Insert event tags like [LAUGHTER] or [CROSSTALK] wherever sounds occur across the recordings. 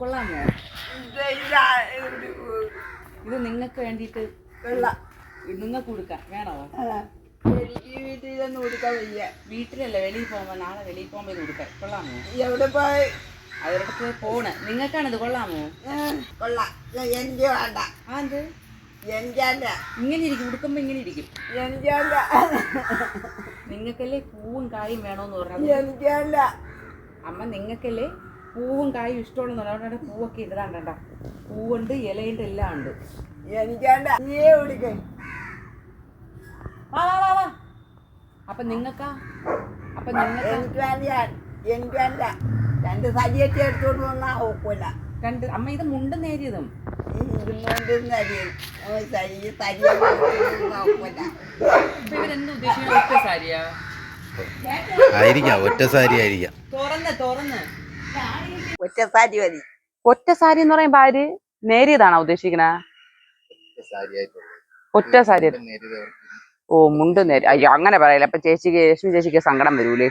കൊള്ളാമോ? ഇത് നിങ്ങൾക്ക് വേണ്ടിയിട്ട് നിങ്ങൾക്ക് കൊടുക്കാൻ വേണോ? എനിക്ക് വീട്ടിലൊന്നും കൊടുക്കാൻ വയ്യ. വീട്ടിലല്ല? വെളിയിൽ പോകുമ്പോൾ നാളെ വെളിയിൽ പോകുമ്പോൾ ഇത് കൊടുക്കാൻ കൊള്ളാമോ? എവിടെ പോയി? അവരുടെ പോണ്. നിങ്ങൾക്കാണിത് കൊള്ളാമോ? ആ, കൊള്ളാം. എനിക്ക് വേണ്ട. ആ എന്ത്? ഇങ്ങനെ ഇരിക്കും. ഉടുക്കുമ്പോ ഇങ്ങനെ ഇരിക്കും. നിങ്ങൾക്കല്ലേ പൂവും കായും വേണോന്ന് പറഞ്ഞു അമ്മ നിങ്ങൾക്കല്ലേ പൂവും കായും ഇഷ്ടമുള്ള അവിടെ പൂവൊക്കെ ഇടാണ്ടണ്ട പൂവുണ്ട് ഇലയുണ്ട് എല്ലാം ഉണ്ട്. വിളിക്കേ വാ വാ വാ വാ. അപ്പൊ നിങ്ങൾക്കാ അപ്പൊ നിങ്ങൾക്ക് എനിക്ക് വേണ്ട എനിക്കല്ല രണ്ട് സരിയൊക്കെ എടുത്തോണ്ട് വന്നാൽ ഒക്കില്ല രണ്ട് അമ്മ ഇത് മുണ്ട് നേരിയതും. ആയിരിക്കാം ഒറ്റ സാരി ആയിരിക്കാം തുറന്ന് തുറന്ന്. ഒറ്റ സരി മതി. ഒറ്റ സാരി എന്ന് പറയുമ്പോ ആര്? നേരിയതാണോ ഉദ്ദേശിക്കണ? ഒറ്റ സാരി ഓ മുണ്ട് നേരി അയ്യോ അങ്ങനെ പറയല അപ്പൊ ചേച്ചിക്ക് ലക്ഷ്മി ചേച്ചിക്ക് സങ്കടം വരൂലേ.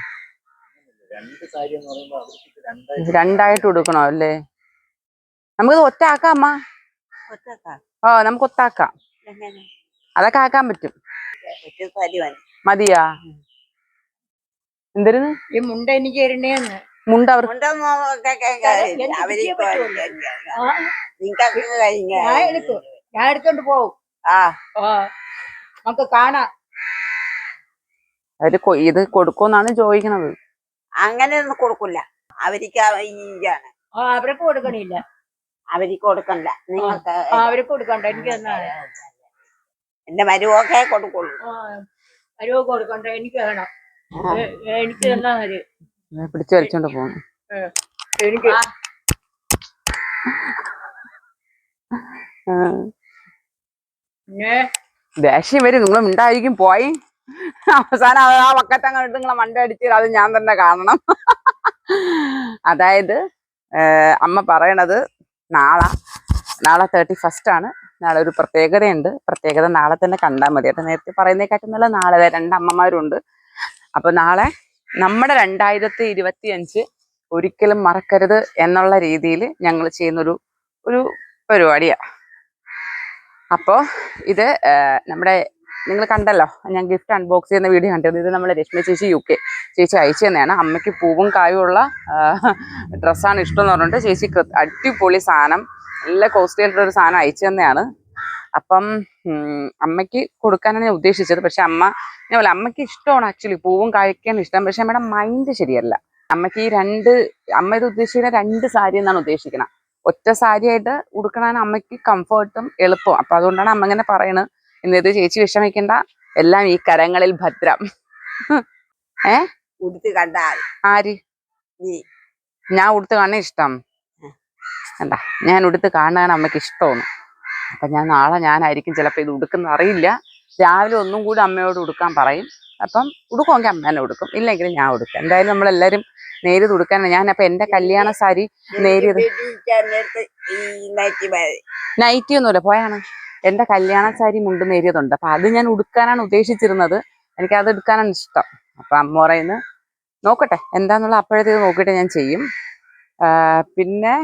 രണ്ടായിട്ട് കൊടുക്കണോ അല്ലേ? നമുക്കിത് ഒറ്റ ആക്കാം അമ്മ. ഓ നമുക്ക് ഒത്താക്കാം അതൊക്കെ ആക്കാൻ പറ്റും. മതിയാ? എന്തിരുന്നു? ഈ മുണ്ട എനിക്ക് ഇരണ്ടേന്ന് മുണ്ട് അവർ ഞാൻ എടുക്കും. ഞാൻ എടുത്തോണ്ട് പോവും. നമുക്ക് കാണാം. അവർ ഇത് കൊടുക്കുമെന്നാണ് ചോദിക്കണത്. അങ്ങനെയൊന്നും കൊടുക്കില്ല അവർക്ക് ആ അവർക്ക് കൊടുക്കണില്ല. അവർക്ക് കൊടുക്കണ്ട. നിങ്ങൾക്ക് അവർക്ക് കൊടുക്കണ്ട. എനിക്ക് എന്റെ മരുവൊക്കെ കൊടുക്കുള്ളൂ. മരുവൊക്കെ കൊടുക്കണ്ട. എനിക്ക് വേണം. എനിക്ക് തന്നാ മതി. പിടിച്ചു വലിച്ചോണ്ട് പോകും ദേഷ്യം വരും. നിങ്ങൾ ഉണ്ടായിരിക്കും. പോയി. അവസാനം ആ വക്കത്തങ്ങ് എടുത്ത് നിങ്ങളെ മണ്ട അടിച്ച് അത് ഞാൻ തന്നെ കാണണം. അതായത് അമ്മ പറയണത് നാളെ നാളെ തേർട്ടി ഫസ്റ്റ് ആണ്. നാളെ ഒരു പ്രത്യേകതയുണ്ട്. പ്രത്യേകത നാളെ തന്നെ കണ്ടാൽ മതി. കേട്ടോ നേരത്തെ പറയുന്നതിനെക്കാട്ടും നല്ല നാളെ. രണ്ടമ്മമാരുണ്ട് അപ്പൊ നാളെ നമ്മുടെ രണ്ടായിരത്തി ഇരുപത്തി അഞ്ച് ഒരിക്കലും മറക്കരുത് എന്നുള്ള രീതിയിൽ ഞങ്ങൾ ചെയ്യുന്നൊരു ഒരു പരിപാടിയാണ് അപ്പോൾ ഇത് നമ്മുടെ നിങ്ങൾ കണ്ടല്ലോ ഞാൻ ഗിഫ്റ്റ് അൺബോക്സ് ചെയ്യുന്ന വീഡിയോ കണ്ടത് ഇത് നമ്മുടെ രശ്മി ചേച്ചി യു കെ ചേച്ചി അയച്ചു തന്നെയാണ്. അമ്മയ്ക്ക് പൂവും കായും ഉള്ള ഡ്രസ്സാണ് ഇഷ്ടം എന്ന് പറഞ്ഞിട്ട് ചേച്ചി അടിപൊളി സാധനം നല്ല കോസ്റ്റ്ലി ആയിട്ടുള്ള ഒരു സാധനം അയച്ചു തന്നെയാണ്. അപ്പം അമ്മയ്ക്ക് കൊടുക്കാനാണ് ഞാൻ ഉദ്ദേശിച്ചത്. പക്ഷെ അമ്മ ഞാൻ പോലെ അമ്മയ്ക്ക് ഇഷ്ടമാണ് ആക്ച്വലി പൂവും കഴിക്കാനും ഇഷ്ടം. പക്ഷെ അമ്മയുടെ മൈൻഡ് ശരിയല്ല. അമ്മയ്ക്ക് ഈ രണ്ട് അമ്മ ഇത് ഉദ്ദേശിക്കുന്ന രണ്ട് സാരി എന്നാണ് ഉദ്ദേശിക്കുന്നത്. ഒറ്റ സാരിയായിട്ട് ഉടുക്കണാണ് അമ്മയ്ക്ക് കംഫർട്ടും എളുപ്പവും. അപ്പൊ അതുകൊണ്ടാണ് അമ്മ ഇങ്ങനെ പറയണത് എന്നിത് ചേച്ചി വിഷമിക്കണ്ട. എല്ലാം ഈ കരങ്ങളിൽ ഭദ്രം. [LAUGHS] ഉടുത്ത് കണ്ടാൽ. ആര്? ഞാൻ ഉടുത്ത് കാണാൻ ഇഷ്ടം. കണ്ട? ഞാൻ ഉടുത്ത് കാണാൻ അമ്മയ്ക്ക് ഇഷ്ടമാണ് അപ്പൊ ഞാൻ നാളെ ഞാനായിരിക്കും ചിലപ്പോൾ ഇത് ഉടുക്കുന്ന അറിയില്ല. രാവിലെ ഒന്നും കൂടി അമ്മയോട് ഉടുക്കാൻ പറയും. അപ്പം ഉടുക്കുമെങ്കിൽ അമ്മേനെ ഉടുക്കും. ഇല്ലെങ്കിൽ ഞാൻ ഉടുക്കും. എന്തായാലും നമ്മളെല്ലാവരും നേരിത് ഉടുക്കാൻ ഞാൻ അപ്പൊ എന്റെ കല്യാണ സാരി നേരിയത് ഈ നൈറ്റി ഒന്നുമില്ല. പോയാണ്. എന്റെ കല്യാണ സാരി മുണ്ട് നേരിയതുണ്ട്. അപ്പൊ അത് ഞാൻ ഉടുക്കാനാണ് ഉദ്ദേശിച്ചിരുന്നത്. എനിക്ക് അത് എടുക്കാനാണ് ഇഷ്ടം. അപ്പൊ അമ്മ പറയുന്നത് നോക്കട്ടെ. എന്താന്നുള്ള അപ്പോഴത്തേക്ക് നോക്കിയിട്ട് ഞാൻ ചെയ്യും. പിന്നെ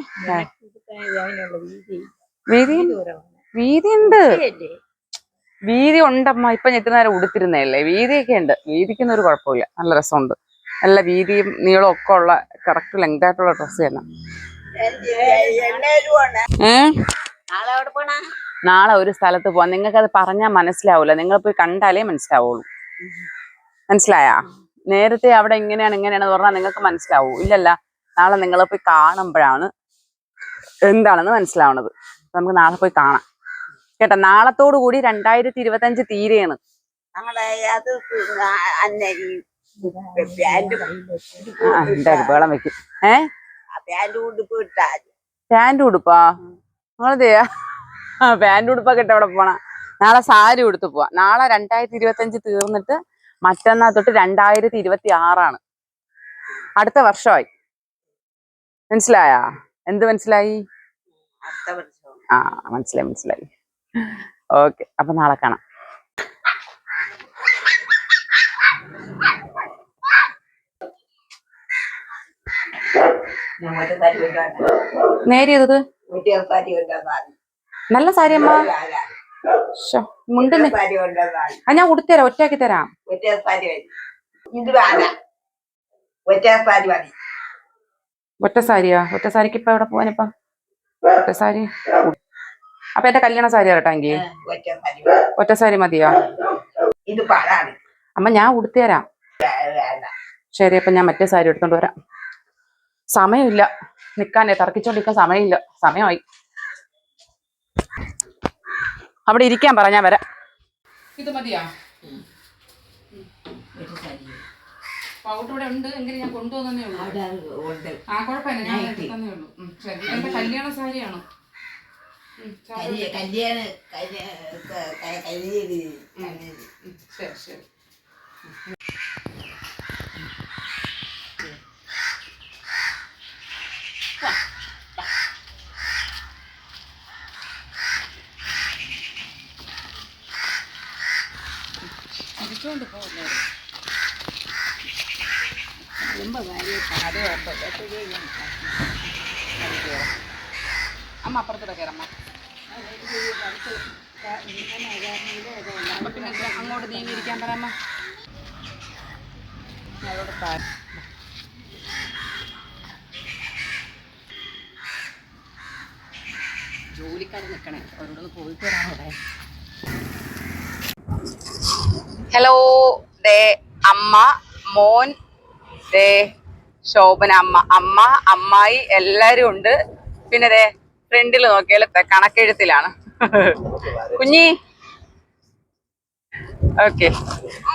വീതി വീതി ഉണ്ട്? വീതി ഉണ്ടമ്മ ഇപ്പൊ ഞെട്ടുന്നേരം ഉടുത്തിരുന്നല്ലേ വീതിയൊക്കെ ഉണ്ട് വീതിക്കൊന്നും ഒരു കുഴപ്പമില്ല. നല്ല രസമുണ്ട്. നല്ല വീതിയും നീളം ഒക്കെ ഉള്ള കറക്റ്റ് ലെങ്ത് ആയിട്ടുള്ള ഡ്രസ്സ് തന്നെ. നാളെ ഒരു സ്ഥലത്ത് പോവാ. നിങ്ങൾക്ക് അത് പറഞ്ഞാൽ മനസ്സിലാവൂല. നിങ്ങൾ പോയി കണ്ടാലേ മനസ്സിലാവുള്ളൂ. മനസ്സിലായാ? നേരത്തെ അവിടെ ഇങ്ങനെയാണ് ഇങ്ങനെയാണെന്ന് പറഞ്ഞാൽ നിങ്ങൾക്ക് മനസ്സിലാവൂ. ഇല്ലല്ല. നാളെ നിങ്ങൾ പോയി കാണുമ്പോഴാണ് എന്താണെന്ന് മനസ്സിലാവണത്. നമുക്ക് നാളെ പോയി കാണാം. കേട്ടോ നാളത്തോടു കൂടി രണ്ടായിരത്തി ഇരുപത്തഞ്ച് തീരെയാണ്. ഞങ്ങളെ അത് അന്നരി പാന്റ് ആ എന്തായാലും വേളം വെക്കും. ഏ? പാന്റ് ഉടുപ്പ് ഇട്ടാൽ. പാന്റ് ഉടുപ്പൊക്കെ ഇട്ട് അവിടെ പോണ? നാളെ സാരി ഉടുത്ത് പോവാ. നാളെ രണ്ടായിരത്തി ഇരുപത്തഞ്ച് തീർന്നിട്ട് മറ്റന്നാ തൊട്ട് രണ്ടായിരത്തി ഇരുപത്തി ആറാണ് അടുത്ത വർഷമായി. മനസ്സിലായാ? എന്ത് മനസ്സിലായി? ആ മനസ്സിലായി മനസ്സിലായി. ഓക്കെ അപ്പൊ നാളെ കാണാം. നേരിയത് നല്ല സാരി അമ്മ മുണ്ടെന്ന് ആ ഞാൻ ഉടുത്തരാം ഒറ്റയാക്കി തരാം. ഒറ്റ സാരിയാ ഒറ്റ സാരിക്ക് ഇപ്പൊ എവിടെ പോവാനിപ്പ? ഒറ്റ സാരി. അപ്പൊ എന്റെ കല്യാണ സാരി കേട്ടോ എങ്കിൽ. ഒറ്റ സാരി മതിയോ? അമ്മ ഞാൻ ഉടുത്തരാം ശരി അപ്പൊ ഞാൻ മറ്റേ സാരി എടുത്തോണ്ട് വരാം. സമയമില്ല. നിക്കാനേ തർക്കിച്ചോണ്ടിരിക്കാൻ സമയമില്ല. സമയമായി. അവിടെ ഇരിക്കാൻ പറ ഞാൻ വരാം. ഇത് മതിയാ? പൗഡർ ഇവിടെ ഉണ്ട് എങ്കിലും ഞാൻ കൊണ്ടുവന്നേ ഉള്ളൂ. അവിടെ ഉണ്ട്. ആ കുഴപ്പമില്ല. ഞാൻ എടുത്തന്നേ ഉള്ളൂ. കല്യാണ സാരിയാണ്. ഉം, ചാ- കല്യ- കല്യാണ കല്യ- ക- ക- കല്യാണി കല്യാണി. ഉം, ശരി ശരി ഇരിച്ചോണ്ട് പോകുന്നേ അമ്മ അപ്പുറത്തൂടെ കയറമ്മ അപ്പൊ പിന്നെ അങ്ങോട്ട് നീങ്ങിയിരിക്കാൻ പറയാമ്മ അതോടെ താ- ജോലിക്കാർ നിൽക്കണേ അവരോടൊന്ന് പോയിട്ട് വരാനോടെ ഹലോ ദേ അമ്മ മോൻ ദേ ശോഭന അമ്മ. അമ്മ അമ്മായി എല്ലാരും ഉണ്ട്. പിന്നെ ദേ ഫ്രണ്ടിൽ നോക്കിയാൽ കണക്കെഴുത്തിലാണ്. കുഞ്ഞി. ഓക്കെ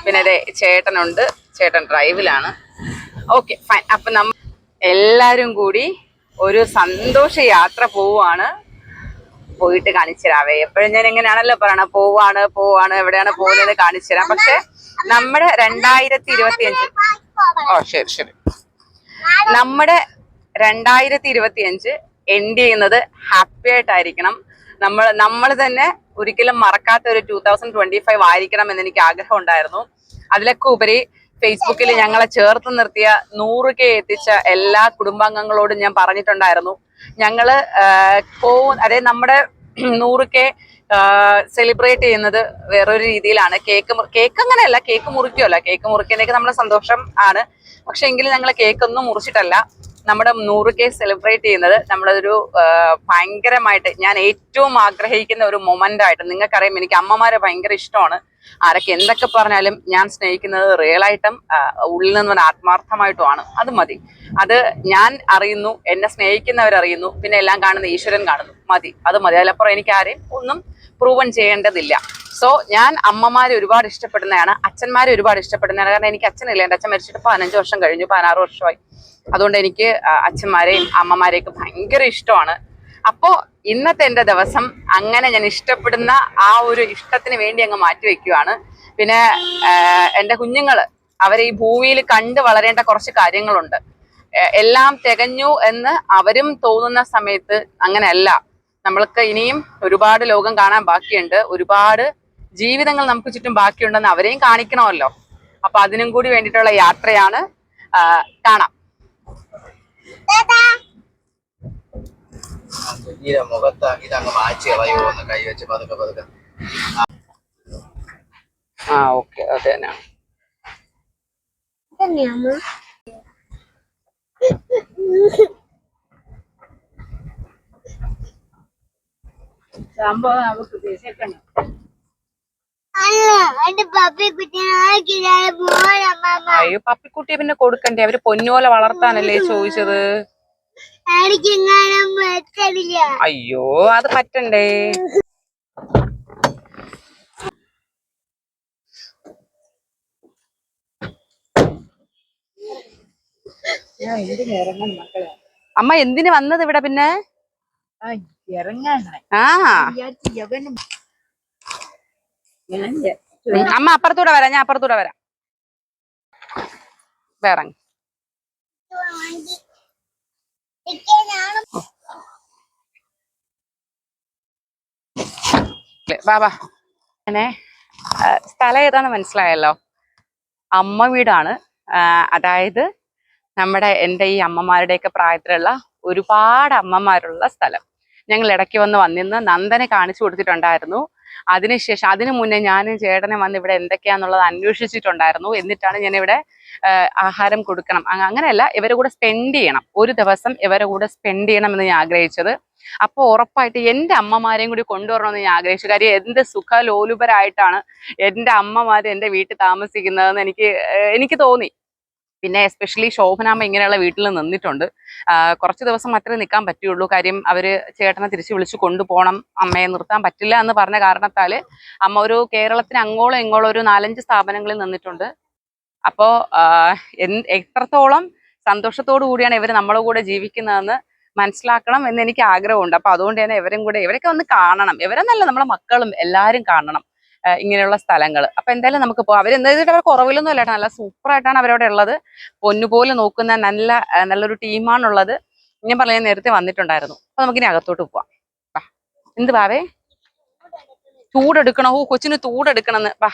പിന്നെ അതെ ചേട്ടനുണ്ട്. ചേട്ടൻ ഡ്രൈവിലാണ്. ഓക്കെ ഫൈൻ അപ്പം നമ്മ എല്ലാവരും കൂടി ഒരു സന്തോഷ യാത്ര പോവുകയാണ് പോയിട്ട് കാണിച്ചു തരാവേ എപ്പോഴും ഞാൻ എങ്ങനെയാണല്ലോ പറയണ? പോവാണ് പോവാണ് എവിടെയാണ് പോകുന്നത് കാണിച്ചു തരാം. പക്ഷെ നമ്മുടെ രണ്ടായിരത്തി ഇരുപത്തി അഞ്ച് ഓ ശരി ശരി. നമ്മുടെ രണ്ടായിരത്തി ഇരുപത്തി അഞ്ച് എൻഡ് ചെയ്യുന്നത് ഹാപ്പി ആയിട്ടായിരിക്കണം. നമ്മൾ നമ്മൾ തന്നെ ഒരിക്കലും മറക്കാത്ത ഒരു ടൂ തൗസൻഡ് ട്വന്റി ഫൈവ് ആയിരിക്കണം എന്ന് എനിക്ക് ആഗ്രഹം ഉണ്ടായിരുന്നു. അതിലൊക്കെ ഉപരി ഫേസ്ബുക്കിൽ ഞങ്ങളെ ചേർത്ത് നിർത്തിയ നൂറ് കെ എത്തിച്ച എല്ലാ കുടുംബാംഗങ്ങളോടും ഞാൻ പറഞ്ഞിട്ടുണ്ടായിരുന്നു. ഞങ്ങൾ പോകും അതായത് നമ്മുടെ നൂറ് കെ സെലിബ്രേറ്റ് ചെയ്യുന്നത് വേറൊരു രീതിയിലാണ്. കേക്ക് കേക്ക് അങ്ങനെയല്ല കേക്ക് മുറിക്കുമല്ല കേക്ക് മുറിക്കുന്നതൊക്കെ നമ്മളെ സന്തോഷം ആണ്. പക്ഷെ എങ്കിലും ഞങ്ങൾ കേക്കൊന്നും മുറിച്ചിട്ടല്ല. നമ്മുടെ നൂറ് കെ സെലിബ്രേറ്റ് ചെയ്യുന്നത് നമ്മളൊരു ഭയങ്കരമായിട്ട് ഞാൻ ഏറ്റവും ആഗ്രഹിക്കുന്ന ഒരു മൊമെന്റ് ആയിട്ട് നിങ്ങൾക്കറിയാം എനിക്ക് അമ്മമാരെ ഭയങ്കര ഇഷ്ടമാണ്. ആരൊക്കെ എന്തൊക്കെ പറഞ്ഞാലും ഞാൻ സ്നേഹിക്കുന്നത് ആ, ഉള്ളിൽ നിന്ന് ആത്മാർത്ഥമായിട്ടുമാണ്. അത് മതി. അത് ഞാൻ അറിയുന്നു എന്നെ സ്നേഹിക്കുന്നവരറിയുന്നു പിന്നെ എല്ലാം കാണുന്ന ഈശ്വരൻ കാണുന്നു. മതി. അത് മതി. അതിലപ്പുറം എനിക്ക് ആരെയും ഒന്നും പ്രൂവൻ ചെയ്യേണ്ടതില്ല. സോ ഞാൻ അമ്മമാരെ ഒരുപാട് ഇഷ്ടപ്പെടുന്നതാണ്. അച്ഛന്മാരെ ഒരുപാട് ഇഷ്ടപ്പെടുന്നതാണ്. കാരണം എനിക്ക് അച്ഛനില്ല. എന്റെ അച്ഛൻ മരിച്ചിട്ട് പതിനഞ്ച് വർഷം കഴിഞ്ഞു. പതിനാറ് വർഷമായി. അതുകൊണ്ട് എനിക്ക് അച്ഛന്മാരെയും അമ്മമാരെയൊക്കെ ഭയങ്കര ഇഷ്ടമാണ്. അപ്പോ ഇന്നത്തെ എന്റെ ദിവസം അങ്ങനെ ഞാൻ ഇഷ്ടപ്പെടുന്ന ആ ഒരു ഇഷ്ടത്തിന് വേണ്ടി അങ്ങ് മാറ്റി വെക്കുവാണ്. പിന്നെ എന്റെ കുഞ്ഞുങ്ങൾ അവരെ ഈ ഭൂമിയിൽ കണ്ട് വളരേണ്ട കുറച്ച് കാര്യങ്ങളുണ്ട്. എല്ലാം തികഞ്ഞു എന്ന് അവരും തോന്നുന്ന സമയത്ത് അങ്ങനെയല്ല. നമ്മൾക്ക് ഇനിയും ഒരുപാട് ലോകം കാണാൻ ബാക്കിയുണ്ട്. ഒരുപാട് ജീവിതങ്ങൾ നമുക്ക് ചുറ്റും ബാക്കിയുണ്ടെന്ന് അവരെയും കാണിക്കണമല്ലോ. അപ്പൊ അതിനും കൂടി വേണ്ടിയിട്ടുള്ള യാത്രയാണ് കാണാം. കുഞ്ഞിന്റെ മുഖത്ത് ഇതങ്ങ് മാച്ച് കളയുമോ എന്ന് കൈ വെച്ച് പതുക്കെ പതുക്കെ ആ ഓക്കെ അത് തന്നെയാണ്. സംഭവം നമുക്ക് പോരമ്മ അയ്യോ പപ്പിക്കുട്ടിയെ പിന്നെ കൊടുക്കണ്ടേ? അവർ പൊന്നുപോലെ വളർത്താനല്ലേ ചോദിച്ചത്? അയ്യോ അത് പറ്റണ്ടേ? അമ്മ എന്തിന് വന്നത് ഇവിടെ പിന്നെ? ആ. അമ്മ അപ്പുറത്തൂടെ വരാം ഞാൻ അപ്പുറത്തൂടെ വരാം. വേറെ ബാബാ അങ്ങനെ സ്ഥലം ഏതാന്ന് മനസ്സിലായല്ലോ? അമ്മ വീടാണ്. അതായത് നമ്മുടെ എന്റെ ഈ അമ്മമാരുടെയൊക്കെ പ്രായത്തിലുള്ള ഒരുപാട് അമ്മമാരുള്ള സ്ഥലം. ഞങ്ങൾ ഇടയ്ക്ക് വന്ന് വന്നിന്ന് നന്ദനെ കാണിച്ചു കൊടുത്തിട്ടുണ്ടായിരുന്നു. അതിനുശേഷം അതിനു മുന്നേ ഞാനും ചേട്ടനെ വന്ന് ഇവിടെ എന്തൊക്കെയാന്നുള്ളത് അന്വേഷിച്ചിട്ടുണ്ടായിരുന്നു. എന്നിട്ടാണ് ഞാൻ ഇവിടെ ആഹാരം കൊടുക്കണം. അങ്ങ- അങ്ങനെയല്ല ഇവരെ കൂടെ സ്പെൻഡ് ചെയ്യണം. ഒരു ദിവസം ഇവരെ കൂടെ സ്പെൻഡ് ചെയ്യണം എന്ന് ഞാൻ ആഗ്രഹിച്ചത്. അപ്പോൾ ഉറപ്പായിട്ട് എന്റെ അമ്മമാരെയും കൂടി കൊണ്ടുവരണമെന്ന് ഞാൻ ആഗ്രഹിച്ചു. കാര്യം എന്ത് സുഖലോലുപരായിട്ടാണ് എന്റെ അമ്മമാർ എന്റെ വീട്ടിൽ താമസിക്കുന്നതെന്ന് എനിക്ക് എനിക്ക് തോന്നി. പിന്നെ എസ്പെഷ്യലി ശോഭനാമ്മ ഇങ്ങനെയുള്ള വീട്ടിൽ നിന്നിട്ടുണ്ട്. കുറച്ച് ദിവസം മാത്രമേ നിൽക്കാൻ പറ്റുള്ളൂ കാര്യം അവർ ചേട്ടനെ തിരിച്ച് വിളിച്ച് കൊണ്ടുപോകണം. അമ്മയെ നിർത്താൻ പറ്റില്ല എന്ന് പറഞ്ഞ കാരണത്താൽ അമ്മ ഒരു കേരളത്തിന് അങ്ങോളം ഇങ്ങോളം ഒരു നാലഞ്ച് സ്ഥാപനങ്ങളിൽ നിന്നിട്ടുണ്ട്. അപ്പോൾ എത്രത്തോളം സന്തോഷത്തോടു കൂടിയാണ് ഇവർ നമ്മളെ കൂടെ ജീവിക്കുന്നതെന്ന് മനസ്സിലാക്കണം എന്ന് എനിക്ക് ആഗ്രഹമുണ്ട്. അപ്പോൾ അതുകൊണ്ട് തന്നെ ഇവരും കൂടെ ഇവരൊക്കെ ഒന്ന് കാണണം. ഇവരെന്നല്ല നമ്മളെ മക്കളും എല്ലാവരും കാണണം. ഇങ്ങനെയുള്ള സ്ഥലങ്ങൾ അപ്പൊ എന്തായാലും നമുക്ക് പോകാം അവർ എന്തായാലും അവർ കുറവിലൊന്നും അല്ല നല്ല സൂപ്പറായിട്ടാണ് അവരവിടെ ഉള്ളത്. പൊന്നുപോലെ നോക്കുന്ന നല്ല നല്ലൊരു ടീമാണുള്ളത്. ഞാൻ പറഞ്ഞ ഞാൻ നേരത്തെ വന്നിട്ടുണ്ടായിരുന്നു. അപ്പൊ നമുക്കിനി അകത്തോട്ട് പോവാം. വാ. എന്ത് വാവേ? ചൂടെടുക്കണോ? കൊച്ചിന് ചൂടെടുക്കണമെന്ന്. വാ.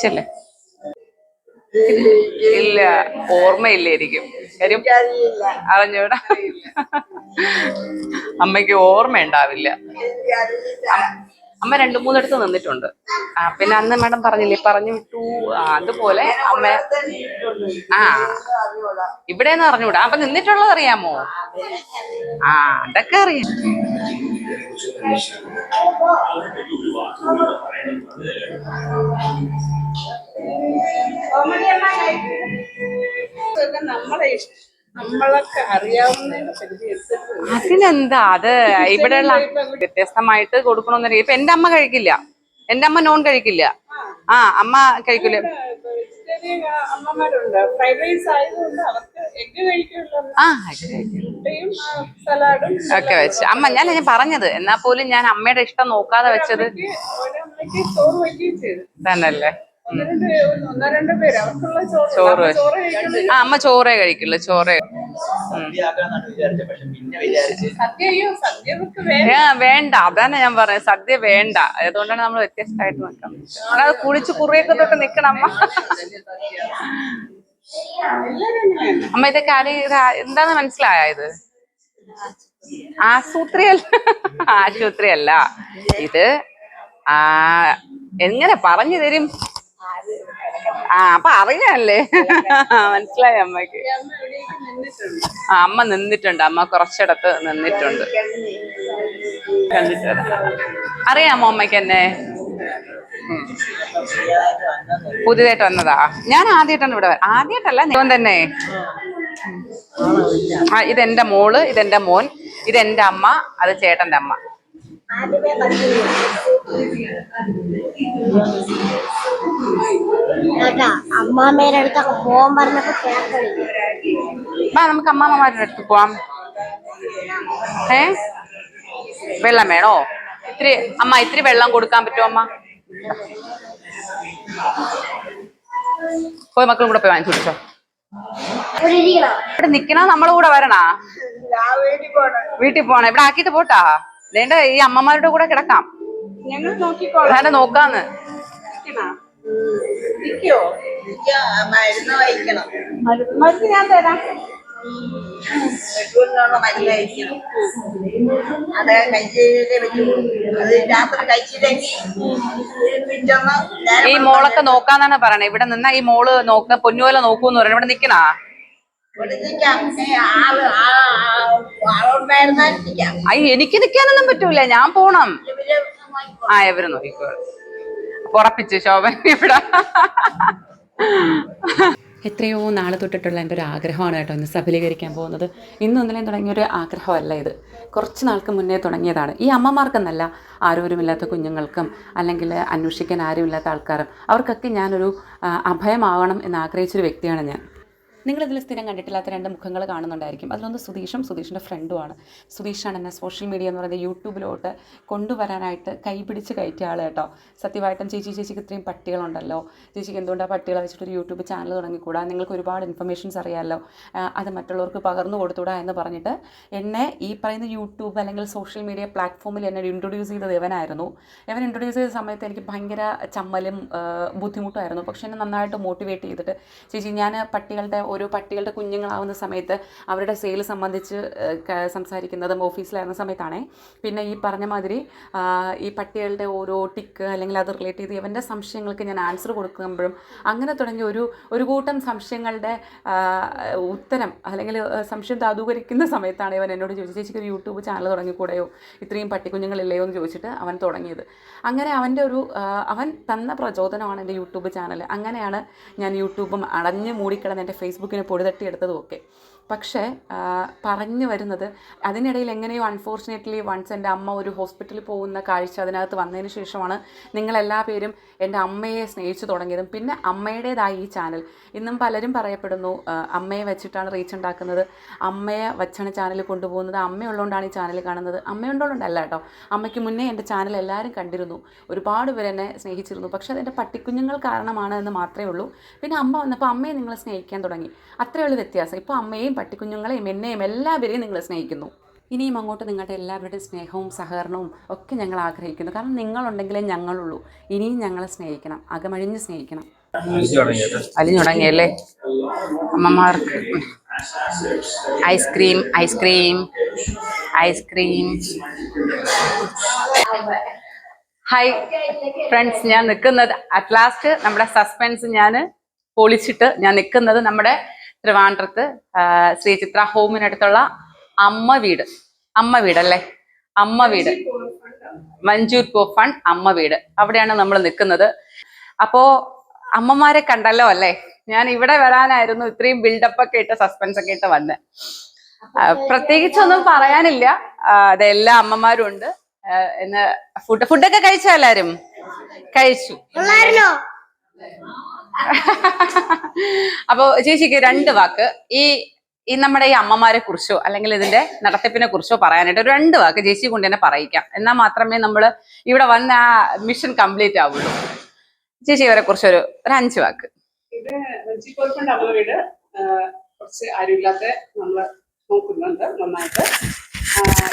ശരിയല്ലേ ഇല്ല ഓർമ്മയില്ലായിരിക്കും. കാര്യം അറിഞ്ഞൂടാ. അമ്മയ്ക്ക് ഓർമ്മ ഉണ്ടാവില്ല അമ്മ രണ്ടു മൂന്നിടത്ത് നിന്നിട്ടുണ്ട്. ആ പിന്നെ അന്ന് മാഡം പറഞ്ഞില്ലേ പറഞ്ഞു വിട്ടു. അതുപോലെ അമ്മ ആ ഇവിടെ നിന്ന് അറിഞ്ഞൂടാ അപ്പൊ നിന്നിട്ടുള്ളത് അറിയാമോ? ആ അതൊക്കെ അറിയാം. നമ്മളെ ഇഷ്- നമ്മളൊക്കെ അതിനെന്താ? അത് ഇവിടെയുള്ള വ്യത്യസ്തമായിട്ട് കൊടുക്കണമെന്ന് ഇപ്പൊ എന്റെ അമ്മ കഴിക്കില്ല. എന്റെ അമ്മ നോൺ കഴിക്കില്ല. ആ അമ്മ കഴിക്കില്ല അമ്മമാരുണ്ട്. ഫ്രൈഡ് റൈസ് ആയതുകൊണ്ട് അവർക്ക് എഗ് ഒക്കെ വെച്ച്. അമ്മ ഞാൻ ഞാൻ പറഞ്ഞത്. എന്നാ പോലും ഞാൻ അമ്മയുടെ ഇഷ്ടം നോക്കാതെ വെച്ചത് തന്നല്ലേ? ചോറ് ആ അമ്മ ചോറേ കഴിക്കുള്ളൂ ചോറേ. വേണ്ട. അതാണ് ഞാൻ പറഞ്ഞത് സദ്യ വേണ്ട. അതുകൊണ്ടാണ് നമ്മൾ വ്യത്യസ്തമായിട്ട് നിൽക്കാം അത് കുളിച്ച് കുറിയൊക്കെ തൊട്ട് നിക്കണം അമ്മ. അമ്മ ഇതൊക്കെ ആര് എന്താന്ന് മനസ്സിലായ ഇത്? ആസൂത്രി അല്ല ആശുപത്രി അല്ല ഇത് ആ എങ്ങനെ പറഞ്ഞു തരും? ആ അപ്പൊ അറിയാല്ലേ? മനസ്സിലായി അമ്മയ്ക്ക് അമ്മ നിന്നിട്ടുണ്ട്. അമ്മ കുറച്ചിടത്ത് നിന്നിട്ടുണ്ട്. അറിയാമോ അമ്മയ്ക്ക് എന്നെ? പുതിയതായിട്ട് വന്നതാ? ഞാൻ ആദ്യമായിട്ടാണ് ഇവിടെ ആദ്യമായിട്ടല്ല ഞാൻ തന്നെ. ആ ഇതെന്റെ മോൾ ഇതെന്റെ മോൻ ഇതെന്റെ അമ്മ അത് ചേട്ടന്റെ അമ്മ. അമ്മാമ്മേടെ അടുത്തൊക്കെ പോകാൻ പറഞ്ഞപ്പോ കേട്ടടി വാ നമുക്ക് അമ്മാമ്മമാരുടെ അടുത്ത് പോവാം ഏ വെള്ളം വേണോ ഇത്തിരി അമ്മ ഇത്തിരി വെള്ളം കൊടുക്കാൻ പറ്റുമോ അമ്മ പോയി മക്കളും കൂടെ പോയി വാങ്ങിച്ചു കുടിച്ചോ ഇവിടെ ഇരിക്കണോ ഇവിടെ നിക്കണ നമ്മളെ കൂടെ വരണാ ഞാൻ വീട്ടിൽ പോകണം വീട്ടിൽ പോണേ ഇവിടെ ആക്കിയിട്ട് പോട്ടാ വേണ്ട ഈ അമ്മമാരുടെ കൂടെ കിടക്കാം. ഞങ്ങൾ നോക്കിക്കോളാം. വേണ്ട നോക്കാന്ന്. മരുന്ന് മരുന്ന് ഞാൻ തരാം. വെട്ടുകൊണ്ടുള്ള മരുന്ന് കഴിക്കണം. അത് കഴിച്ചേ പറ്റുള്ളൂ അത് രാത്രി കഴിച്ചില്ലെങ്കിൽ പിറ്റന്ന് ഈ മോളൊക്കെ നോക്കാന്നാണ് പറയണേ. ഇവിടെ നിന്നാ ഈ മോൾ നോക്ക പൊന്നുപോലെ നോക്കൂന്ന് പറയണേ. ഇവിടെ നിക്കണാ? അയ്യ എനിക്ക് നിക്കാനൊന്നും പറ്റൂല. ഞാൻ പോണം. ആ എവര് നോക്കിക്കോ ഉറപ്പിച്ചു ശോഭൻ ഇവിടെ. എത്രയോ നാളെ തൊട്ടിട്ടുള്ള എന്റെ ഒരു ആഗ്രഹമാണ് കേട്ടോ ഇന്ന് സഫലീകരിക്കാൻ പോകുന്നത്. ഇന്നും ഇന്നലെയും തുടങ്ങിയ ഒരു ആഗ്രഹമല്ല ഇത്. കുറച്ച് നാൾക്ക് മുന്നേ തുടങ്ങിയതാണ്. ഈ അമ്മമാർക്കെന്നല്ല ആരോരുമില്ലാത്ത കുഞ്ഞുങ്ങൾക്കും അല്ലെങ്കിൽ അന്വേഷിക്കാൻ ആരുമില്ലാത്ത ആൾക്കാരും അവർക്കൊക്കെ ഞാനൊരു അഭയമാവണം എന്ന് ആഗ്രഹിച്ചൊരു വ്യക്തിയാണ് ഞാൻ. നിങ്ങളിതിൽ സ്ഥിരം കണ്ടിട്ടില്ലാത്ത രണ്ട് മുഖങ്ങൾ കാണുന്നുണ്ടായിരിക്കും. അതിലൊന്ന് സുധീഷും സുധീഷിന്റെ ഫ്രണ്ടുമാണ് സുധീഷാണ് എന്നെ സോഷ്യൽ മീഡിയ എന്ന് പറയുന്നത് യൂട്യൂബിലോട്ട് കൊണ്ടുവരാനായിട്ട് കൈപിടിച്ച് കയറ്റിയ ആൾ കേട്ടോ. സത്യമായിട്ടും ചേച്ചി ചേച്ചിക്ക് ഇത്രയും പട്ടികളുണ്ടല്ലോ. ചേച്ചിക്ക് എന്തുകൊണ്ടാണ് പട്ടികളെ വെച്ചിട്ടൊരു യൂട്യൂബ് ചാനൽ തുടങ്ങിക്കൂടാ? നിങ്ങൾക്ക് ഒരുപാട് ഇൻഫർമേഷൻസ് അറിയാമല്ലോ അത് മറ്റുള്ളവർക്ക് പകർന്നു കൊടുത്തൂടാ എന്ന് പറഞ്ഞിട്ട് എന്നെ ഈ പറയുന്ന യൂട്യൂബ് അല്ലെങ്കിൽ സോഷ്യൽ മീഡിയ പ്ലാറ്റ്ഫോമിൽ എന്നെ ഇൻട്രൊഡ്യൂസ് ചെയ്തത് ഇവനായിരുന്നു. ഇവൻ ഇൻട്രൊഡ്യൂസ് ചെയ്ത സമയത്ത് എനിക്ക് ഭയങ്കര ചമ്മലും ബുദ്ധിമുട്ടായിരുന്നു പക്ഷെ എന്നെ നന്നായിട്ട് മോട്ടിവേറ്റ് ചെയ്തിട്ട് ചേച്ചി ഞാൻ പട്ടികളുടെ ഓരോ പട്ടികളുടെ കുഞ്ഞുങ്ങളാവുന്ന സമയത്ത് അവരുടെ സെയിൽ സംബന്ധിച്ച് സംസാരിക്കുന്നതും ഓഫീസിലായിരുന്ന സമയത്താണേ. പിന്നെ ഈ പറഞ്ഞ മാതിരി ഈ പട്ടികളുടെ ഓരോ ടിക്ക് അല്ലെങ്കിൽ അത് റിലേറ്റ് ചെയ്ത് ഇവന്റെ സംശയങ്ങൾക്ക് ഞാൻ ആൻസർ കൊടുക്കുമ്പോഴും അങ്ങനെ തുടങ്ങിയ ഒരു ഒരു കൂട്ടം സംശയങ്ങളുടെ ഉത്തരം അല്ലെങ്കിൽ സംശയം താതൂകരിക്കുന്ന സമയത്താണ് ഇവൻ എന്നോട് ചോദിച്ചത് ചേച്ചിക്ക് ഒരു യൂട്യൂബ് ചാനൽ തുടങ്ങിക്കൂടെയോ? ഇത്രയും പട്ടിക്കുഞ്ഞുങ്ങളില്ലയോ എന്ന് ചോദിച്ചിട്ട് അവൻ തുടങ്ങിയത്. അങ്ങനെ അവന്റെ ഒരു അവൻ തന്ന പ്രചോദനമാണ് എന്റെ യൂട്യൂബ് ചാനൽ അങ്ങനെയാണ് ഞാൻ യൂട്യൂബും അടഞ്ഞു മൂടിക്കിടന്ന് എന്റെ ഫേസ്ബുക്കിനെ പൊടിതട്ടിയെടുത്തതും ഒക്കെ പക്ഷേ പറഞ്ഞു വരുന്നത് അതിനിടയിൽ എങ്ങനെയോ അൺഫോർച്ചുനേറ്റ്ലി വൺസ് എന്റെ അമ്മ ഒരു ഹോസ്പിറ്റലിൽ പോകുന്ന കാഴ്ച അതിനകത്ത് വന്നതിന് ശേഷമാണ് നിങ്ങളെല്ലാ പേരും എന്റെ അമ്മയെ സ്നേഹിച്ചു തുടങ്ങിയതും. പിന്നെ അമ്മയുടേതായി ഈ ചാനൽ ഇന്നും പലരും പറയപ്പെടുന്നു അമ്മയെ വെച്ചിട്ടാണ് റീച്ച് ഉണ്ടാക്കുന്നത്. അമ്മയെ വച്ചാണ് ചാനൽ കൊണ്ടുപോകുന്നത് അമ്മയുള്ളതുകൊണ്ടാണ് ഈ ചാനൽ കാണുന്നത്. അമ്മയുള്ളതുകൊണ്ടല്ല കേട്ടോ. അമ്മയ്ക്ക് മുന്നേ എന്റെ ചാനൽ എല്ലാവരും കണ്ടിരുന്നു. ഒരുപാട് പേര് എന്നെ സ്നേഹിച്ചിരുന്നു. പക്ഷേ അതെന്റെ പട്ടിക്കുഞ്ഞുങ്ങൾ കാരണമാണ് എന്ന് മാത്രമേ ഉള്ളൂ. പിന്നെ അമ്മ വന്നപ്പോൾ അമ്മയെ നിങ്ങൾ സ്നേഹിക്കാൻ തുടങ്ങി. അത്രയുള്ള വ്യത്യാസം. ഇപ്പോൾ അമ്മയെയും പട്ടിക്കുഞ്ഞുങ്ങളെയും എന്നെയും എല്ലാവരെയും നിങ്ങൾ സ്നേഹിക്കുന്നു. ഇനിയും അങ്ങോട്ട് നിങ്ങളുടെ എല്ലാവരുടെയും സ്നേഹവും സഹകരണവും ഒക്കെ ഞങ്ങൾ ആഗ്രഹിക്കുന്നു. കാരണം നിങ്ങളുണ്ടെങ്കിലേ ഞങ്ങളുള്ളൂ. ഇനിയും ഞങ്ങളെ സ്നേഹിക്കണം. അകമഴിഞ്ഞ് സ്നേഹിക്കണം. അലിഞ്ഞു തുടങ്ങിയല്ലേ? അമ്മമാർക്ക് ice cream ice cream ice cream. Hi friends ഞാൻ നിൽക്കുന്നത് അറ്റ് ലാസ്റ്റ് നമ്മുടെ സസ്പെൻസ് ഞാൻ പൊളിച്ചിട്ട് ഞാൻ നിൽക്കുന്നത് നമ്മുടെ ട്രിവാൻഡ്രത്ത് ശ്രീ ചിത്ര ഹോമിനടുത്തുള്ള അമ്മ വീട്. അമ്മ വീടല്ലേ? അമ്മ വീട്. മഞ്ചൂർ പോ ഫണ്ട് അമ്മ വീട്. അവിടെയാണ് നമ്മൾ നിൽക്കുന്നത്. അപ്പോ അമ്മമാരെ കണ്ടല്ലോ അല്ലേ? ഞാൻ ഇവിടെ വരാനായിരുന്നു ഇത്രയും ബിൽഡപ്പ് ഒക്കെ ഇട്ട് സസ്പെൻസ് ഒക്കെ ഇട്ട് വന്ന്. പ്രത്യേകിച്ചൊന്നും പറയാനില്ല. അതെല്ലാ അമ്മമാരും ഉണ്ട്. എന്ന് ഫുഡ് ഫുഡൊക്കെ കഴിച്ചോ എല്ലാരും? കഴിച്ചു. [LAUGHS] അപ്പോ ചേച്ചിക്ക് രണ്ട് വാക്ക്. ഈ ഈ നമ്മുടെ ഈ അമ്മമാരെ കുറിച്ചോ അല്ലെങ്കിൽ ഇതിന്റെ നടത്തിപ്പിനെ കുറിച്ചോ പറയാനായിട്ട് ഒരു രണ്ട് വാക്ക് ചേച്ചി കൊണ്ട് തന്നെ പറയിക്കാം. എന്നാൽ മാത്രമേ നമ്മൾ ഇവിടെ വന്ന ആ മിഷൻ കംപ്ലീറ്റ് ആവുള്ളൂ. ചേച്ചി ഇവരെ കുറിച്ച് ഒരു ഒരു അഞ്ച് വാക്ക്. ഇത് വീട്. കുറച്ച് ആരുമില്ലാത്ത നമ്മൾ നോക്കുന്നുണ്ട് നന്നായിട്ട്.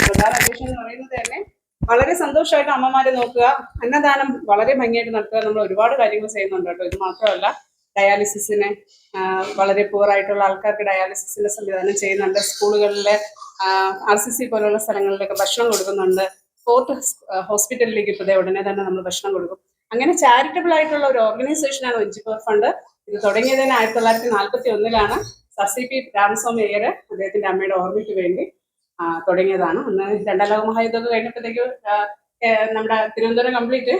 പ്രധാന ഉദ്ദേശം എന്ന് പറയുന്നത് തന്നെ വളരെ സന്തോഷമായിട്ട് അമ്മമാരെ നോക്കുക. അന്നദാനം വളരെ ഭംഗിയായിട്ട് നടത്തുക. നമ്മൾ ഒരുപാട് കാര്യങ്ങൾ ചെയ്യുന്നുണ്ട് കേട്ടോ. ഇത് മാത്രമല്ല ഡയാലിസിസിന് വളരെ പൂറായിട്ടുള്ള ആൾക്കാർക്ക് ഡയാലിസിസിന്റെ സംവിധാനം ചെയ്യുന്നുണ്ട്. സ്കൂളുകളിലെ ആർ സി സി പോലുള്ള സ്ഥലങ്ങളിലൊക്കെ ഭക്ഷണം കൊടുക്കുന്നുണ്ട്. ഫോർട്ട് ഹോസ്പിറ്റലിലേക്ക് ഇപ്പോൾ ഉടനെ തന്നെ നമ്മൾ ഭക്ഷണം കൊടുക്കും. അങ്ങനെ ചാരിറ്റബിൾ ആയിട്ടുള്ള ഒരു ഓർഗനൈസേഷനാണ് വെഞ്ചിപ്പർ ഫണ്ട് ഇത് തുടങ്ങിയതിന് ആയിരത്തി തൊള്ളായിരത്തി നാൽപ്പത്തി ഒന്നിലാണ് സസി പി രാമസ്വാമി അയ്യർ അദ്ദേഹത്തിന്റെ അമ്മയുടെ ഓർമ്മയ്ക്ക് വേണ്ടി തുടങ്ങിയതാണ്. അന്ന് രണ്ടാം ലോക മഹായുദ്ധമൊക്കെ കഴിഞ്ഞപ്പോഴത്തേക്ക് നമ്മുടെ തിരുവനന്തപുരം കംപ്ലീറ്റ്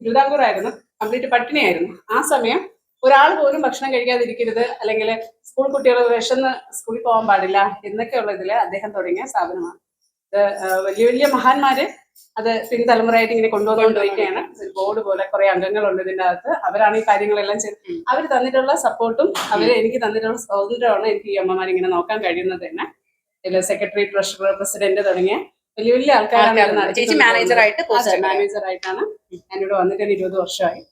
തിരുവിതാംകൂറായിരുന്നു. കംപ്ലീറ്റ് പട്ടിണിയായിരുന്നു. ആ സമയം ഒരാൾ പോലും ഭക്ഷണം കഴിക്കാതിരിക്കരുത് അല്ലെങ്കിൽ സ്കൂൾ കുട്ടികൾ വിശന്ന് സ്കൂളിൽ പോകാൻ പാടില്ല എന്നൊക്കെയുള്ള ഇതിൽ അദ്ദേഹം തുടങ്ങിയ സ്ഥാപനമാണ്. ഇത് വലിയ വലിയ മഹാന്മാര് അത് പിൻതലമുറയായിട്ട് ഇങ്ങനെ കൊണ്ടുവന്നുകൊണ്ടിരിക്കുകയാണ്. ഒരു ബോർഡ് പോലെ കുറെ അംഗങ്ങളുണ്ട് ഇതിന്റെ അകത്ത്. അവരാണ് ഈ കാര്യങ്ങളെല്ലാം ചെയ്ത് അവർ തന്നിട്ടുള്ള സപ്പോർട്ടും അവർ എനിക്ക് തന്നിട്ടുള്ള സ്വാതന്ത്ര്യമാണ് എനിക്ക് ഈ അമ്മമാരിങ്ങനെ നോക്കാൻ കഴിയുന്നത് തന്നെ. സെക്രട്ടറി ട്രഷറർ പ്രസിഡന്റ് തുടങ്ങിയ വലിയ വലിയ ആൾക്കാരാണ് ചേച്ചി മാനേജറായിട്ട് മാനേജറായിട്ടാണ് ഞാനിവിടെ വന്നിട്ട് ഇരുപത് വർഷമായി.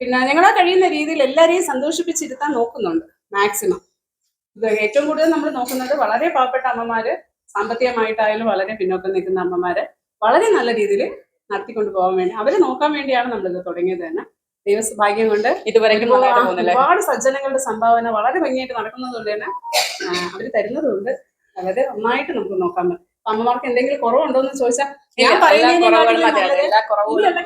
പിന്നെ ഞങ്ങളെ കഴിയുന്ന രീതിയിൽ എല്ലാവരെയും സന്തോഷിപ്പിച്ചിരുത്താൻ നോക്കുന്നുണ്ട് മാക്സിമം ഇത് ഏറ്റവും കൂടുതൽ നമ്മൾ നോക്കുന്നത് വളരെ പാവപ്പെട്ട അമ്മമാര് സാമ്പത്തികമായിട്ടായാലും വളരെ പിന്നോക്കം നിൽക്കുന്ന അമ്മമാര് വളരെ നല്ല രീതിയിൽ നടത്തിക്കൊണ്ട് പോകാൻ വേണ്ടി അവരെ നോക്കാൻ വേണ്ടിയാണ് നമ്മളിത് തുടങ്ങിയത് തന്നെ. ദൈവസഭാഗ്യം കൊണ്ട് ഇതുവരെ ഒരുപാട് സജ്ജനങ്ങളുടെ സംഭാവന വളരെ ഭംഗിയായിട്ട് നടക്കുന്നത് കൊണ്ട് തന്നെ അവർ അവർ തരുന്നതുകൊണ്ട് വളരെ നന്നായിട്ട് നമുക്ക് നോക്കാൻ പറ്റും. അമ്മമാർക്ക് എന്തെങ്കിലും കുറവുണ്ടോ എന്ന് ചോദിച്ചാൽ ഞാൻ ഇങ്ങനെയുള്ള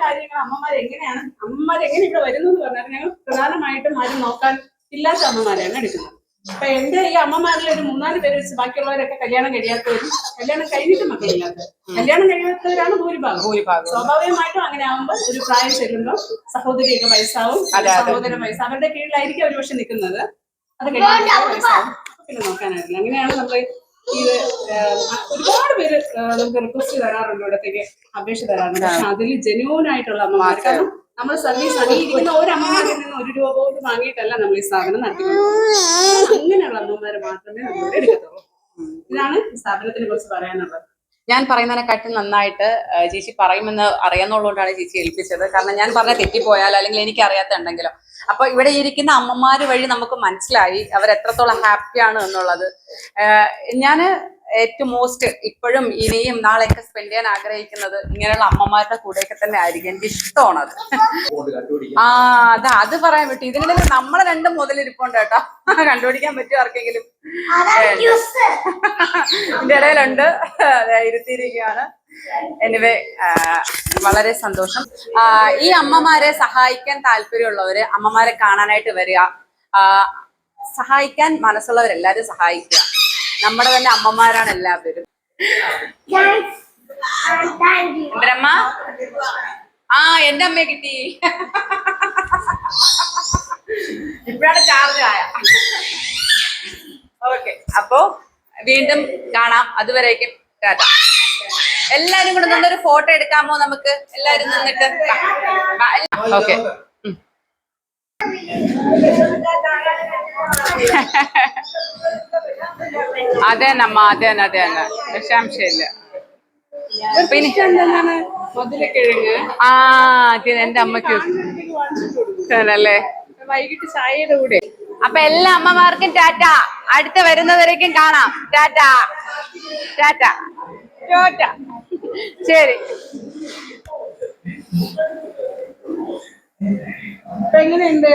കാര്യങ്ങൾ അമ്മമാർ എങ്ങനെയാണ് അമ്മമാർ എങ്ങനെ ഇവിടെ വരുന്നു എന്ന് പറഞ്ഞാൽ ഞങ്ങൾ പ്രധാനമായിട്ടും ആരും നോക്കാൻ ഇല്ലാത്ത അമ്മമാരെയാണ് എടുക്കുന്നത്. അപ്പൊ എന്റെ ഈ അമ്മമാരിൽ ഒരു മൂന്നാൽ പേര് വെച്ച് ബാക്കിയുള്ളവരൊക്കെ കല്യാണം കഴിയാത്തവരും കല്യാണം കഴിഞ്ഞിട്ട് മക്കളില്ലാത്തവർ കല്യാണം കഴിയാത്തവരാണ് ഭൂരിഭാഗം. ഭൂരിഭാഗം. സ്വാഭാവികമായിട്ടും അങ്ങനെ ആവുമ്പോൾ ഒരു പ്രായം ചെല്ലുമ്പോൾ സഹോദരിയൊക്കെ വയസ്സാവും സഹോദര വയസ്സ് അവരുടെ കീഴിലായിരിക്കും ഒരു പക്ഷെ നിൽക്കുന്നത്. അത് കഴിഞ്ഞാൽ വയസ്സാവും. പിന്നെ നോക്കാനായിട്ടില്ല അങ്ങനെയാണ് നമ്മൾ ഇത് ഒരുപാട് പേര് നമുക്ക് റിക്വസ്റ്റ് തരാറുണ്ട് ഇവിടത്തേക്ക് അപേക്ഷ തരാറുണ്ട്. പക്ഷെ അതിൽ ജെന്യൂൻ ആയിട്ടുള്ള അമ്മമാർ കാരണം നമ്മൾ സർവീസ് ഈ ഇരിക്കുന്ന ഒരു അമ്മമാരിൽ നിന്ന് ഒരു രൂപ പോലും വാങ്ങിയിട്ടല്ല നമ്മൾ ഈ സ്ഥാപനം നടത്തിക്കൊണ്ടിരിക്കുന്നത്. അങ്ങനെയുള്ള അമ്മമാരെ മാത്രമേ നമ്മൾ എടുക്കത്തുള്ളൂ. ഇതാണ് സ്ഥാപനത്തിനെ കുറിച്ച് പറയാനുള്ളത്. ഞാൻ പറയുന്നതിനെക്കാട്ടും നന്നായിട്ട് ചേച്ചി പറയുമെന്ന് അറിയാന്നുള്ളതുകൊണ്ടാണ് ചേച്ചി ഏൽപ്പിച്ചത്. കാരണം ഞാൻ പറഞ്ഞ തെറ്റിപ്പോയാലോ അല്ലെങ്കിൽ എനിക്ക് അറിയാത്തുണ്ടെങ്കിലോ അപ്പൊ ഇവിടെ ഇരിക്കുന്ന അമ്മമാര് വഴി നമുക്ക് മനസ്സിലായി അവർ എത്രത്തോളം ഹാപ്പിയാണ് എന്നുള്ളത്. ഞാൻ ഏറ്റവും മോസ്റ്റ് ഇപ്പോഴും ഇനിയും നാളെയൊക്കെ സ്പെൻഡ് ചെയ്യാൻ ആഗ്രഹിക്കുന്നത് ഇങ്ങനെയുള്ള അമ്മമാരുടെ കൂടെയൊക്കെ തന്നെ ആയിരിക്കും എനിക്ക് ഇഷ്ടമാണ് അത് ആ അതാ അത് പറയാൻ പറ്റും. ഇതിനിടയിൽ നമ്മളെ രണ്ടും മുതലിരിപ്പുണ്ട് കേട്ടോ. കണ്ടുപിടിക്കാൻ പറ്റും ആർക്കെങ്കിലും. ഇതിന്റെ ഇടയിലുണ്ട് ഇരുത്തിയിരിക്കുകയാണ്. എനിവേ വളരെ സന്തോഷം. ഈ അമ്മമാരെ സഹായിക്കാൻ താല്പര്യമുള്ളവര് അമ്മമാരെ കാണാനായിട്ട് വരിക. സഹായിക്കാൻ മനസ്സുള്ളവരെല്ലാരും സഹായിക്കുക. നമ്മുടെ തന്നെ അമ്മമാരാണ് എല്ലാവരും. ബ്രഹ്മ ആ എന്റെ അമ്മയെ കിട്ടി. ഇപ്പോഴാണ് ചാർജ് ആയ. ഓക്കെ അപ്പോ വീണ്ടും കാണാം. അതുവരേക്കും ടാറ്റ എല്ലാരും കൂടെ നിന്നൊരു ഫോട്ടോ എടുക്കാമോ നമുക്ക്? എല്ലാരും നിന്നിട്ട് ഓക്കെ. അതെ നമ്മ അതെ തന്നെ അതെ തന്നെ വിഷാംശമില്ല. പിന്നെ? എന്താണ്? മുതലക്കിഴങ്ങ് ആ അത് എന്റെ അമ്മയ്ക്ക് അല്ലേ വൈകിട്ട് ചായയുടെ കൂടെ. അപ്പൊ എല്ലാ അമ്മമാർക്കും ടാറ്റ. അടുത്ത വരുന്നവരേക്കും കാണാം. ടാറ്റ. ടാറ്റ. ടാറ്റ. ശരി. എങ്ങനെയുണ്ട്?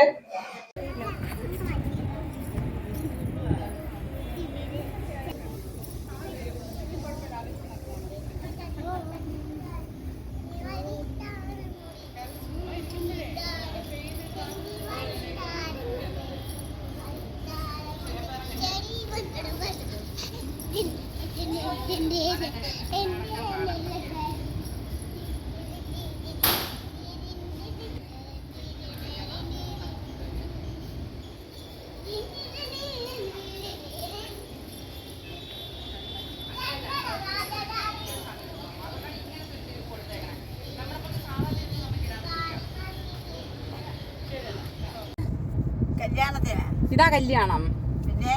ഇതാ കല്യാണം? പിന്നെ?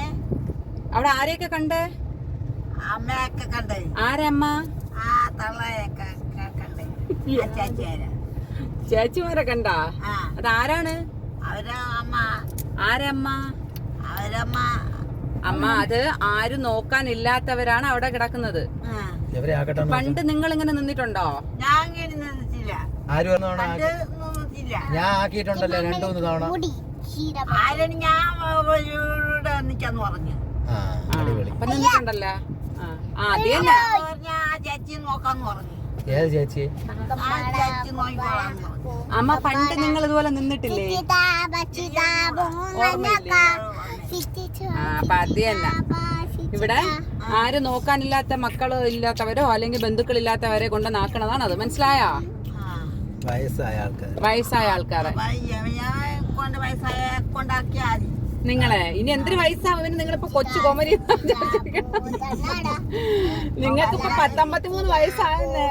അവിടെ ആരെയൊക്കെ കണ്ട്? അമ്മയൊക്കെ കണ്ടേ. ആരമ്മ ആ തള്ളയൊക്കെ കണ്ടേ. ചേച്ചിമാരെ കണ്ടാ? അതാരാണ്? അത് ആരാണ് അവരെ അമ്മ? ആരമ്മ അവരമ്മ. അമ്മ അത് ആരും നോക്കാനില്ലാത്തവരാണ് അവിടെ കിടക്കുന്നത്. ആ. പണ്ട് നിങ്ങൾ ഇങ്ങനെ നിന്നിട്ടുണ്ടോ? ഞാൻ ഇങ്ങനെ നിന്നിട്ടില്ല. ആര് പറഞ്ഞ പണ്ട് നിന്നിട്ടില്ല. ഞാൻ ആക്കിയിട്ടുണ്ടല്ലോ രണ്ടു മൂന്ന് തവണ. ആരും ഞാൻ ഇവിടെ പറഞ്ഞു. ആ അടിപൊളി. അപ്പൊ നിന്നിട്ടുണ്ടല്ലോ ആ ആ, അത് തന്നെ ചേച്ചി നോക്കാന്ന് പറഞ്ഞു. ഏത് ചേച്ചി? അമ്മ പണ്ട് നിങ്ങൾ ഇതുപോലെ നിന്നിട്ടില്ലേ ചിതാ ബച്ചിതാ ബോങ്ങനക സിറ്റിച്ചു ആ അപ്പൊ അത് തന്നെ ഇവിടെ ആരും നോക്കാനില്ലാത്ത മക്കൾ ഇല്ലാത്തവരോ അല്ലെങ്കിൽ ബന്ധുക്കളില്ലാത്തവരെ കൊണ്ട് നാക്കണതാണ് അത് മനസ്സിലായോ? വയസ്സായ ആൾക്കാർ വയസ്സായ ആൾക്കാരെ. കൊണ്ട് വയസ്സായ കൊണ്ടാക്കിയാ മതി. നിങ്ങളെ ഇനി എന്തൊരു വയസ്സാവും? നിങ്ങളിപ്പോ കൊച്ചു കോമരി നിങ്ങൾക്ക് ഇപ്പൊ പത്തൊമ്പത്തി മൂന്ന് വയസ്സായെന്നേ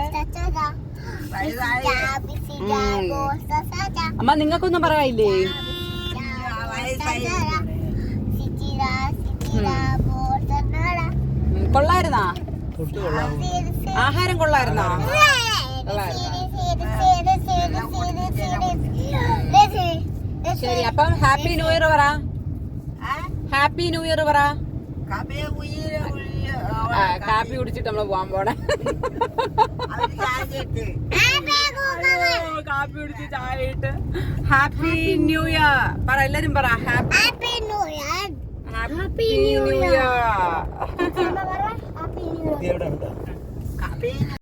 വയസ്സായ അമ്മ നിങ്ങൾക്കൊന്നും ഉം, കൊള്ളായിരുന്നാ? ആഹാരം കൊള്ളായിരുന്നാ. ശരി അപ്പം ഹാപ്പി ന്യൂ ഇയർ പറ. ഹാപ്പി ന്യൂ ഇയർ പറ. കാപ്പി കുടിച്ചിട്ട് നമ്മൾ പോവാൻ പോണേ. കാപ്പി കുടിച്ച് ചായ ഇട്ട്. ഹാപ്പി ന്യൂ ഇയർ പറ എല്ലാരും പറ happy happy new year happy new year